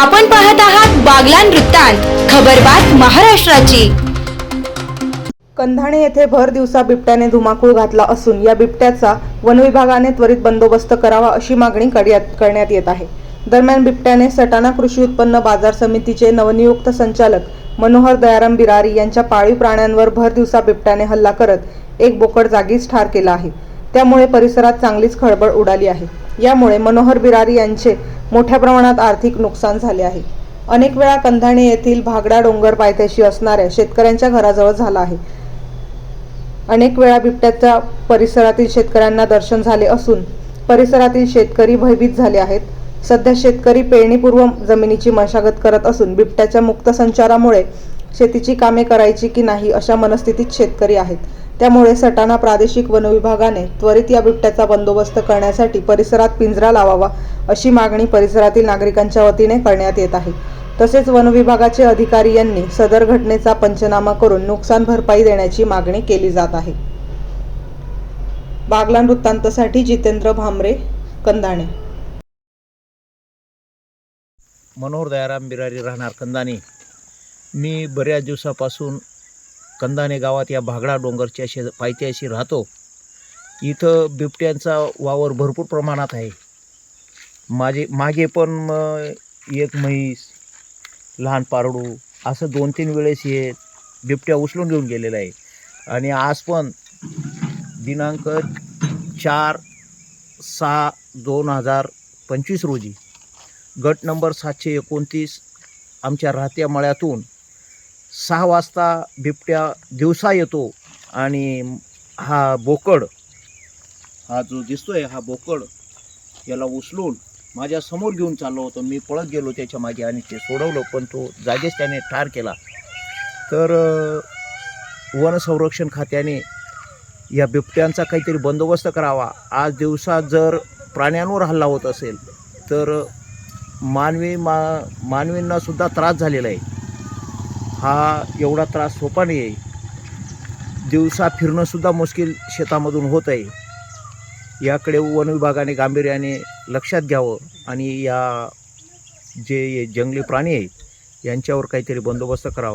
आपण पाहत आहात बागलान वृत्तांत खबरबात महाराष्ट्राची. कंधाणे येथे भर दिवसा बिबट्याने धुमाकूळ घातला असून या बिबट्याचा वनविभागाने त्वरित बंदोबस्त करावा अशी मागणी करण्यात येत आहे. दरम्यान बिबट्याने सटाणा कृषी उत्पन्न बाजार समितीचे नवनियुक्त संचालक मनोहर दयाराम बिरारी यांच्या पाळीव प्राण्यांवर भर दिवसा बिबट्याने हल्ला करत एक बोकड जागीच ठार केला आहे. त्यामुळे परिसरात चांगलीच खळबळ उडाली आहे. यामुळे मनोहर बिरारी यांचे मोठ्या प्रमाणात आर्थिक नुकसान झाले आहे. अनेक वेळा कंधाणे येथील भागडा डोंगर पायथ्याशी असणाऱ्या शेतकऱ्यांच्या घराजवळ झाला आहे. अनेक वेळा बिबट्याच्या परिसरातील शेतकऱ्यांना दर्शन झाले असून परिसरातील शेतकरी भयभीत झाले आहेत. सध्या शेतकरी पेरणीपूर्व जमिनीची मशागत करत असून बिबट्याच्या मुक्त संचारामुळे शेतीची कामे करायची की नाही अशा मनस्थितीत शेतकरी आहेत. त्यामुळे सटाणा प्रादेशिक वनविभागाने त्वरित या बिबट्याचा बंदोबस्त करण्यासाठी परिसरात पिंजरा लावावा अशी मागणी परिसरातील नागरिकांच्या वतीने करण्यात येत आहे. तसेच वनविभागाचे अधिकारी यांनी सदर घटनेचा पंचनामा करून नुकसान भरपाई देण्याची मागणी केली जात आहे. बागलान वृत्तांतसाठी जितेंद्र भामरे कंदाणे. मनोहर दयाराम बिरारी राहणार कंदाणे. मी बऱ्याच दिवसापासून कंदाने गावात या भागडा डोंगरच्या शे पायथ्याशी राहतो. इथं बिबट्यांचा वावर भरपूर प्रमाणात आहे. माझे मागे पण एक म्हैस लहान पारडू असं दोन तीन वेळेस हे बिबट्या उचलून घेऊन गेलेलं आहे. आणि आज पण दिनांक चार सहा दोन हजार पंचवीस रोजी गट नंबर सातशे एकोणतीस आमच्या राहत्या मळ्यातून सहा वाजता बिबट्या दिवसा येतो आणि हा बोकड हा जो दिसतोय हा बोकड याला उचलून माझ्यासमोर घेऊन चाललो होतो. मी पळत गेलो त्याच्यामागे आणि ते सोडवलं पण तो जागेच त्याने ठार केला. तर वनसंरक्षण खात्याने या बिबट्यांचा काहीतरी बंदोबस्त करावा. आज दिवसा जर प्राण्यांवर हल्ला होत असेल तर मानवी मा मानवींनासुद्धा त्रास झालेला आहे. हा एवढा त्रास सोपा नाही आहे. दिवसा फिरणंसुद्धा मुश्किल शेतामधून होत आहे. याकडे वन विभागाने गांभीर्याने लक्षात घ्यावं आणि या जे जंगली प्राणी आहेत यांच्यावर काहीतरी बंदोबस्त करावा.